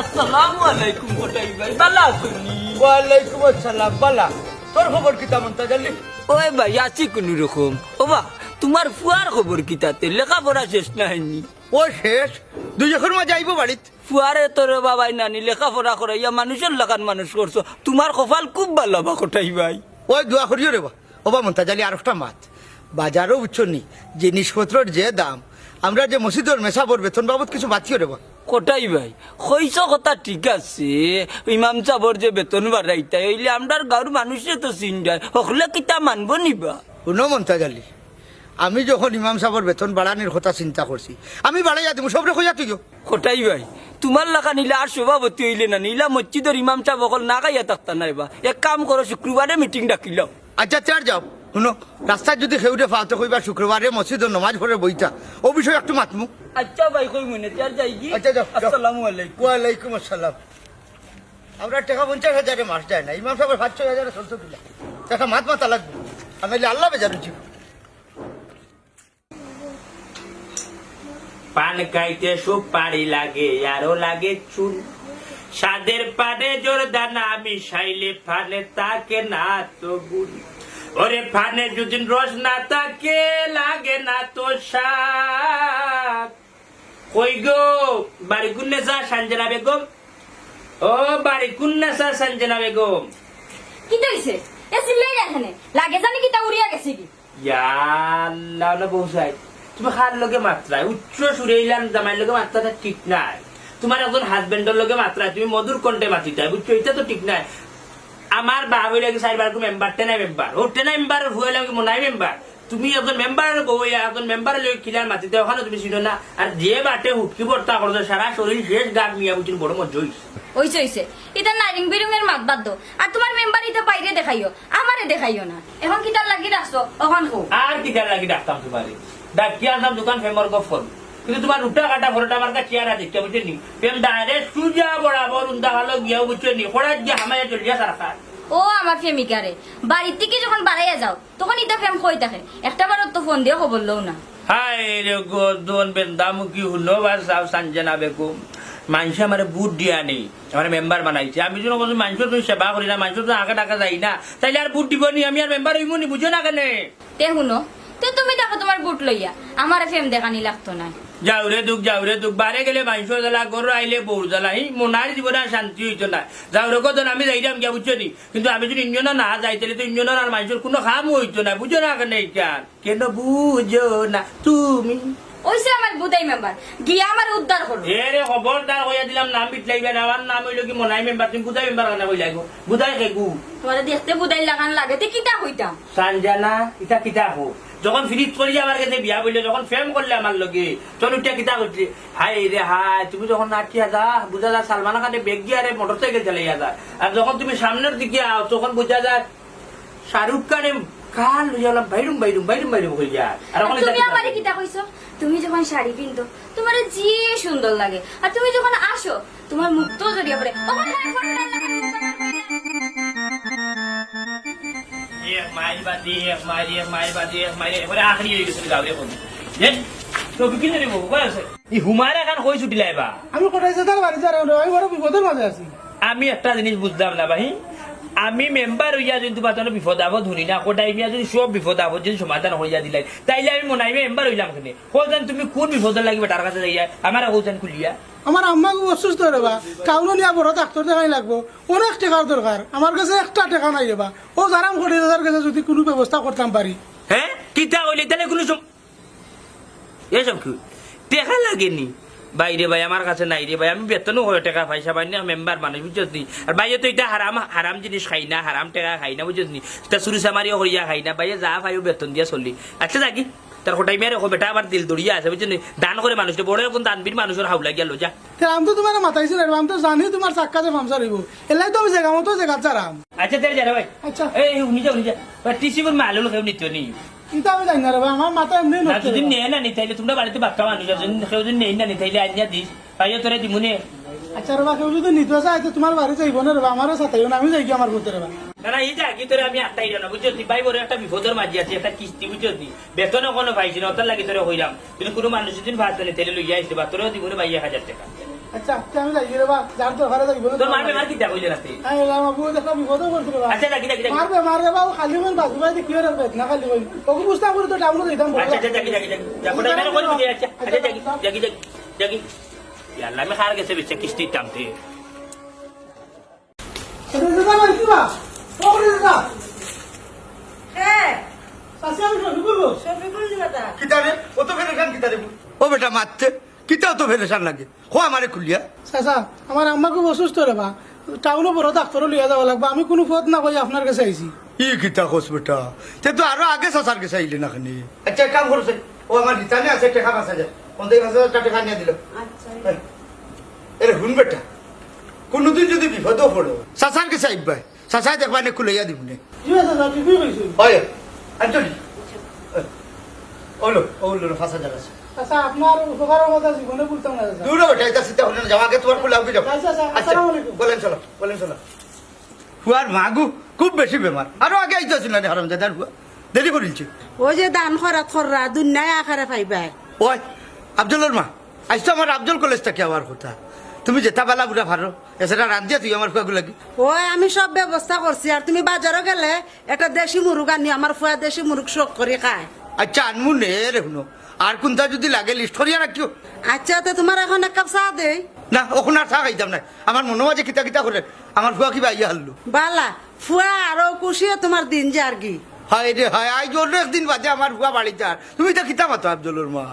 আসসালামু আলাইকুম কোটাই ভাই ভালো আছেন ওয়ালাইকুম আসসালাম বালা তোর খবর কি তেমন তা জানলি ওই ভাই আছি কোন রকম। ও বা তোমার ফুয়ার খবর কি তাতে? লেখাপড়া শেষ না হয়নি ও শেষ? দুই যখন মা যাইব বাড়িত? ফুয়ারে তোর বাবাই নানি লেখাপড়া করাইয়া মানুষের লাগান মানুষ করছ। তোমার কপাল খুব ভালো বা কোটাই ভাই? ওই দোয়া করিও রে বা। ওবা মন্তা জালি আর একটা মাত। বাজারও উচ্চনি জিনিসপত্রের যে দাম। আমরা যে মসজিদের মেশাবর বেতন বাবদ কিছু বাঁচিও রে বা। কোটাই ভাই? কইস কথা ঠিক আছে। ইমাম সাবর যে বেতন বাড়াইতাই হইলে আমরার গাঁর মানুষে তো চিন যায়। হকলে কিতা মানব নিবা? শুনো মন্তা জালি আমি যখন ইমাম সাহেবের বেতন বাড়ানোর কথা চিন্তা করছি আমি বাড়াইয়া দিব সবরে কইয়া তুইও কোটাই ভাই তোমার লাগা নিলা আর সভাপতি হইলে না নিলা মসজিদের ইমাম সাহেব অকল না গাইয়া থাকতা নাই বা এক কাম করো শুক্রবারে মিটিং ডাকিলাম আচ্ছা চার যাও শুনো রাস্তায় যদি সেউটে ফালতে কইবা শুক্রবারে মসজিদের নমাজ পড়ে বইতা ও বিষয়ে একটু মাতমু আচ্ছা ভাই কই মনে চার যাই কি আচ্ছা যাও। আসসালামু আলাইকুম। ওয়ালাইকুম আসসালাম। আমরা টাকা পঞ্চাশ হাজারে মাস যায় না ইমাম সাহেবের পাঁচ ছয় হাজারে চলতে দিলা টাকা মাত মাতা লাগবে। আমি আল্লাহ বেজার উচিত। পান খাইতে সুপারি লাগে আরও লাগে চুন সাদের পানে জোরদানা আমি সাইলে ফালে তাকে না তো গুণ ওরে ফানে যদি রস না তাকে লাগে না তো শাক কই গো বাড়ি কুন্নে চা সঞ্জনা বেগম? ও বাড়ি কুন্নে চা সঞ্জনা বেগম? কি হইছে এ চিল্লাই এখানে লাগে জানি কি তা উড়িয়া গেছে কি? না বউসাই তুমি খার লগে মাত্রায় উচ্চ সুরে ইলান জামাইর লগে মাত্রাটা ঠিক নাই। তোমার একজন হাজবেন্ডের লগে মাত্রায় তুমি মধুর কণ্ঠে মাতিতে বুঝছ এটা তো ঠিক নাই। আমার বাপ হইলে কি চারবার মেম্বার টেনাই মেম্বার ও টেনাই মেম্বার হইলে কি মনাই মেম্বার তুমি একজন মেম্বার বইয়া একজন মেম্বার লই খিলার মাতিতে ওখানে তুমি ছিল না। আর যে বাটে হুটকি বর্তা করছ সারা শরীর শেষ গাছ মিয়া বুঝছেন বড় মজা হইছে হইছে হইছে এটা নারিং মাত আর তোমার মেম্বার ইটা বাইরে দেখাইও। আমারে দেখাইও না। এখন কি তার লাগি রাখছো ওখান কো আর কি দেড় লাগি ডাকতাম তোমারে ডাকি আনতাম দোকান ফেমর গো ফোন কিন্তু তোমার উঠা কাটা ফোনটা আমার কাছে চেয়ার আছে বুঝছে নি প্রেম ডাইরেক্ট সুজা বরাবর উন্দা ভালো গিয়াও বুঝছে নি খোড়া গিয়া হামাইয়া চলিয়া সারা ও আমার প্রেমিকারে বাড়ির থেকে যখন বাড়াইয়া যাও তখন ইটা ফেম কই থাকে? একটা বারত তো ফোন দিয়ে খবর লও না। হাই রে গো দোন বেন্দামুখী হুনো বা সাও সাঞ্জনা বেকুম মানুষ আমার বুট দিয়া নেই আমার মেম্বার বানাইছে। আমি যদি কোনো মানুষ তুমি সেবা করি না মানুষ তো আগে টাকা যাই না। তাইলে আর বুট দিব নি আমি আর মেম্বার হইব নি বুঝো না কেনে? তে শুনো তে তুমি বুট লইয়া। আমার ফেম দেখানি লাগতো না। যাওরে দুঃখ যাওরে দুঃখ। বারে গেলে মানুষ জ্বালা গরু আইলে বউর জ্বালা। হি মনার জীবনে শান্তি হইতো না। যাওরে কত আমি যাইতাম গিয়া, বুঝছ নি? কিন্তু আমি যদি ইঞ্জন না যাই তাহলে তো ইঞ্জন আর মানুষের কোনো খাম হইতো না। বুঝো না কেন বুঝো না তুমি? ওইসে আমার বুদাই মেম্বার। গিয়া আমার উদ্ধার করো। এ রে খবরদার কইয়া দিলাম নাম বিটলাইবে না আমার নাম হইল কি মনাই মেম্বার তুমি বুধাই মেম্বার কেন কইলাই গো। বুধাই কে গু? তোমার দেখতে বুদাই লাগান লাগে তে কিটা হইতাম? সানজানা ইটা কিতা হো? যখন ফিরিত করি আমার কাছে বিয়া বললে যখন ফেম করলে আমার লগে তখন উঠে কিতা করছে হাই রে হাই তুমি যখন নাচিয়া যা বুঝা যা সালমান খানে বেগ গিয়ে আরে মোটর সাইকেল চালাইয়া যা। আর যখন তুমি সামনের দিকে আও তখন বুঝা যায় শাহরুখ খানে কাল লইয়া বাইরুম বাইরুম বাইরুম বাইরুম যায় আর তুমি আমারে। কিটা কইছো? তুমি যখন শাড়ি পিনতো তোমার যে সুন্দর লাগে। আর তুমি যখন আসো তোমার মুখ তো জড়িয়ে পড়ে হয়ে আমি একটা জিনিস বুঝলাম না ভাই আমি মেম্বার হইয়া যদি তোমার তখন বিপদ আপদ ধরি না কোটাই মিয়া যদি সব বিপদ আপদ যদি সমাধান হইয়া দিলাই তাইলে আমি মনে হয় মেম্বার হইলাম কেন? কোথান তুমি কোন বিপদ লাগবে তার কাছে যাইয়া? আমার কোথান খুলিয়া। আমার আম্মা খুব অসুস্থ রেবা কাউলো নিয়ে বড় ডাক্তার দেখাই লাগবো। অনেক টাকার দরকার আমার কাছে একটা টাকা নাই রেবা ও জারাম কোটি হাজার কাছে যদি কোনো ব্যবস্থা করতাম পারি হ্যাঁ কিতা হইলে তাহলে কোনো এসব কি টেকা লাগেনি বাইরে ভাই আমার কাছে নাই রে ভাই। আমি বেতনও হয় টাকা পাই না মেম্বার মানুষ বুঝছিস নি? আর বাইরে তো এটা হারাম হারাম জিনিস খাই না হারাম টাকা খাই না বুঝছিস নি? তা চুরি চামারিও করিয়া খাই না বাইরে যা পাইও বেতন দিয়া চলি। আচ্ছা যাকি তার কোটাই মেরে ও বেটা আমার দিল দড়িয়া আছে বুঝছিস নি? দান করে মানুষটা বড় এখন দানবীর মানুষের হাউলা গিয়া লো যা। আমি তো তোমার মাতাইছি রে আমি তো জানি তোমার চাক্কা যে ফামসা রইব এলাই তো আমি জায়গা মতো জায়গা চারাম আচ্ছা তাহলে যা রে ভাই। আচ্ছা। এই উনি যা উনি যা। মালুল কেউ নিত নি? এটা আমি জানি না রে আমার মাথা এমনি না যদি নেয় না নিতাইলে তোমরা বাড়িতে বাক্কা মানুষ আছে কেউ যদি নেই না নিতাইলে আনিয়া দিস। পাইও তোরে দিমুনে। আচ্ছা রে কেউ যদি নিতে চায় তো তোমার বাড়ি যাইব না রে আমারও সাথে না আমি যাই আমার বুঝতে রে না না এই তোরে আমি আটটাই না বুঝছ? তুই ভাই বড় একটা বিপদের মাঝে আছে একটা কিস্তি বুঝছ? তুই বেতনও কোনো পাইছি না ওটার লাগে তোরে হইলাম কিন্তু কোনো মানুষ যদি ভাত জানে তেলে লইয়া আসতে বা তোরেও ভাই এক হাজার টাকা। আচ্ছা আচ্ছা আমি যাই রে বা যার দরকারে যাইব তোর মার কি দেখো রাতে? আমি এলাম আবু দেখা বিপদ করছিল আচ্ছা দেখি দেখি মারবে মারবে বাবু খালি কোন বাজু ভাই দেখি রে বেদনা খালি কই ওকে বুঝতা করে তো টাউন দিতাম আচ্ছা আচ্ছা দেখি দেখি দেখি দেখো এটা মেরে কোন দিকে আচ্ছা আচ্ছা দেখি দেখি দেখি দেখি ইয়াল্লা আমি হার গেছে বেচে কিস্তি টামতে এটা দাদা না কি বা? ওরে দাদা হ্যাঁ সাসি আমি শুরু শফিকুল দাদা কিতারে ও তো ফেরেশান কিতারে ও বেটা মারতে কিতাও তো ফেরেশান লাগে। হো আমারে খুলিয়া। চাচা আমার আম্মা খুব অসুস্থ রে বা টাউনে বড় ডাক্তার লিয়া যাওয়া লাগবে। আমি কোনো পথ না কই আপনার কাছে আইছি ই কিতা কোস বেটা। তে তো আরও আগে সাসার কাছে আইলে না খানি। আচ্ছা এক কাম করছে ও আমার রিটার্নে আছে টাকা পাঁচ হাজার পঞ্চাশ পাঁচ হাজার টাকা নিয়ে দিল। আচ্ছা। এর হুন বেটা। কোনোদিন যদি বিপদও পড়ো সাসার কাছে আইবা সাসাই দেখবা নে খুলাইয়া দিব নে। হয়। আঞ্চলি ওলো ওলো হাজার আছে। চাচা আপনার উপকারের কথা জীবনে বলতাম না দূর বেটা এটা সিদ্ধা হলে যাওয়া আগে তোমার খুলে আউকে যাও আচ্ছা, আসসালামু আলাইকুম। বলেন চলো বলেন চলো। হুয়ার মাগু খুব বেশি বেমার। আরও আগে আইতেছিল না হারাম হুয়া। দেরি করিলছে। ও যে দান করা থররা দুনিয়ায় আখারে পাইবাই ওই আব্দুলের মা। আজ তো আমার আব্দুল কলেজ থেকে আমার কথা। তুমি যেটা বেলা বুড়া ভালো এছাড়া রান্ধিয়া তুই আমার ফুয়াগুলো লাগি ওই আমি সব ব্যবস্থা করছি। আর তুমি বাজারও গেলে একটা দেশি মুরগ আনি আমার ফুয়া দেশি মুরগ শোক করে খায়। আচ্ছা আনমু নে রে শুনো আর কোনটা যদি লাগে লিস্ট করিয়া রাখিও। আচ্ছা তো তোমার এখন এক কাপ চা দেই। না ওখানে আর চা খাইতাম না। আমার মনে মাঝে কিতা কিতা করে আমার ফুয়া কিবা ইয়া হারলো বালা ফুয়া আরও খুশিয়ে তোমার দিন যে আর কি। হায় রে হায় আজ অন্য একদিন বাদে আমার ফুয়া বাড়িতে আর তুমি তো কিতা মাতো আব্দুলের মা?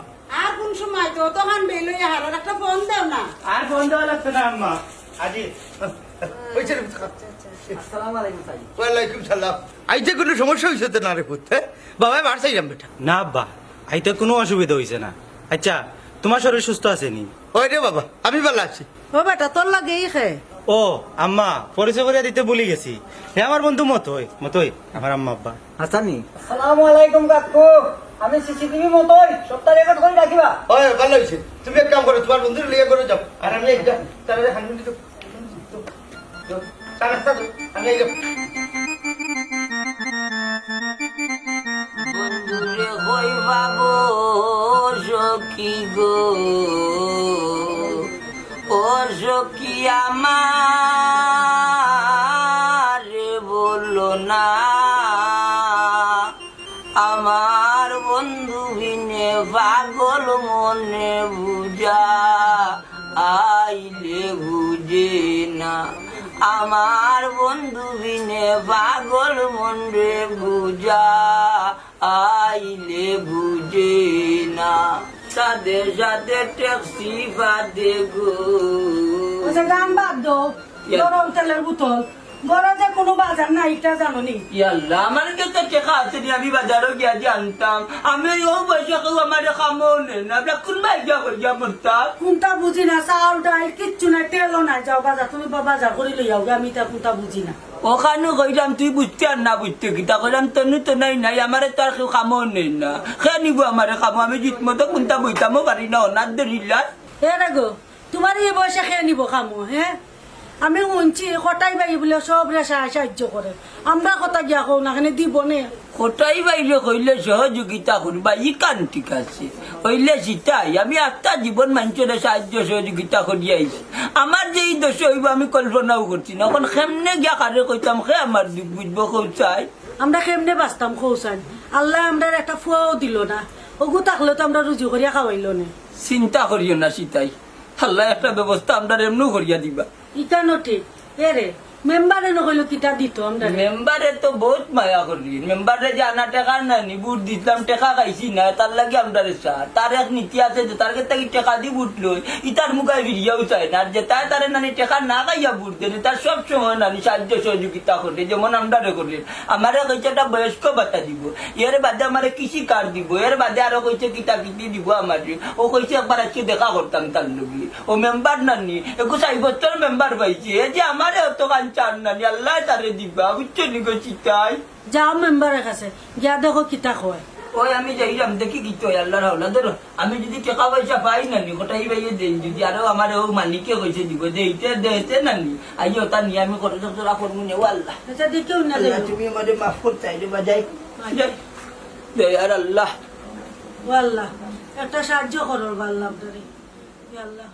আর কোন সময় তো তখন বেলই হারার একটা ফোন দেও না। আর ফোন দেওয়া লাগছে না আম্মা। আজি। আসসালামু আলাইকুম হয়েছে রে ওয়ালাইকুম সালাম। আইতে কোনো সমস্যা হয়েছে তো না রে পুত্র বাবা বার চাইলাম বেটা। না আব্বা। আইতে কোনো অসুবিধা হয়েছে না আচ্ছা তোমার শরীর সুস্থ আছে নি ওই রে বাবা আমি ভালো আছি ও বেটা তোর লাগেই খে ও আম্মা পরিচয় করে দিতে ভুলে গেছি হে আমার বন্ধু মতই মতই আমার আম্মা আব্বা হাসানি আসসালামু আলাইকুম কাকু আমি সিসিটিভি মতোই সপ্তাহ রেকর্ড করে রাখিবা ওই ভালো হয়েছে তুমি এক কাম করো তোমার বন্ধুর লিয়ে করে যাও আর আমি একদম তাহলে হান্ডি দিতে চা নাস্তা আমি এই যাব। বাবো সখী গো। ও সখী আমার, বলো না। আমার বন্ধু বিনে পাগল মনে বুঝা, আইলে বুঝে না। আমার বন্ধু বিনে পাগল মনে বুঝা। আইলে বুঝে না। সাথে সাথে ট্যাক্সি বাদে গো। গান বাদ দো গরম তেলের বোতল। যে কোনো বাজার নাই এটা জানো নি ইয়াল্লা আমার কাছে টেকা আছে নি আমি বাজারও গিয়া যে আনতাম আমি ও পয়সা কেউ আমার খামো নেন আমরা কোন বাইজা করিয়া মরতাম? কোনটা বুঝি না চাউল ডাল কিচ্ছু নাই তেলও নাই যাও বাজার তুমি বাজার করে লই যাও আমি তা কোনটা বুঝি না। ওখানে কইলাম তুই বুঝতে আর না বুঝতে কিতা? কইলাম তনু তো নাই নাই আমারে তো আর কেউ খামো নেই না। খে নিব আমারে খামো আমি জিত মতো কোনটা বইতামও পারি না অনার দরিল্লার হে গো তোমার এই বয়সে খেয়ে নিব খামো হ্যাঁ আমি শুনছি কটাই বাই বলে সব রেসা সাহায্য করে। আমরা কথা গিয়া কও না খানে দিব নে। কোটাই বাইরে কইলে সহযোগিতা করবা ই কান ঠিক আছে। হইলে সীতাই আমি আত্মা জীবন মানুষের সাহায্য সহযোগিতা করি আইছি। আমার যে এই দোষ হইব আমি কল্পনাও করছি না। এখন কেমনে গিয়া কারে কইতাম খে আমার দুঃখ বুঝব কৌচাই আমরা কেমনে বাঁচতাম খৌসান আল্লাহ আমরা একটা ফুয়াও দিল না। ওগু থাকলে তো আমরা রুজি করিয়া খাওয়াইল না। চিন্তা করিও না সীতাই। আল্লাহ একটা ব্যবস্থা আমরা এমনও করিয়া দিবা। ইটা নটি এরে মেম্বারে নকইলো কিটা দিত আমরা বহুত মায়া করি মেম্বারে যে আনা টেকা না বুট দিতাম টেকা খাইছি না তার লাগে আমরা রেসা এক নীতি আছে যে তার কাছে বুট লই ইতার মুখায় তাই তারে নানি টেকা বুট দেন তার সব সময় নানি সাহায্য সহযোগিতা করে যেমন আমরা করি আমারে কইছে একটা বয়স্ক ভাতা দিব এর বাদে আমারে কৃষি কার্ড দিব এর বাদে আরও কইছে কিতা কিতি দিব আমারে ও কইছে একবার আজকে দেখা করতাম তার লগে ও মেম্বার নানি একুশ আই বছর মেম্বার পাইছে এ যে আমারে অত কান চান আল্লাহ তারে দিবা বুঝছ নি গো চিতাই? যাও মেম্বারের কাছে গিয়া দেখো কিতা কয়। ওই আমি যাইলাম দেখি কি তো আল্লাহর হাওলা ধরো আমি যদি টাকা পয়সা পাই নানি কোটাই পাইয়ে দেই যদি আরও আমার ও মালিকে কইছে দিব দেইতে নিয়ে আমি করে তোরা করব নে ও আল্লাহ। আচ্ছা দেখেও না তুমি আমাদের মাফ করতে আইলে বাজাই যাই। দে আর আল্লাহ। ও আল্লাহ একটা সাহায্য করো আল্লাহ আপনারে। আল্লাহ।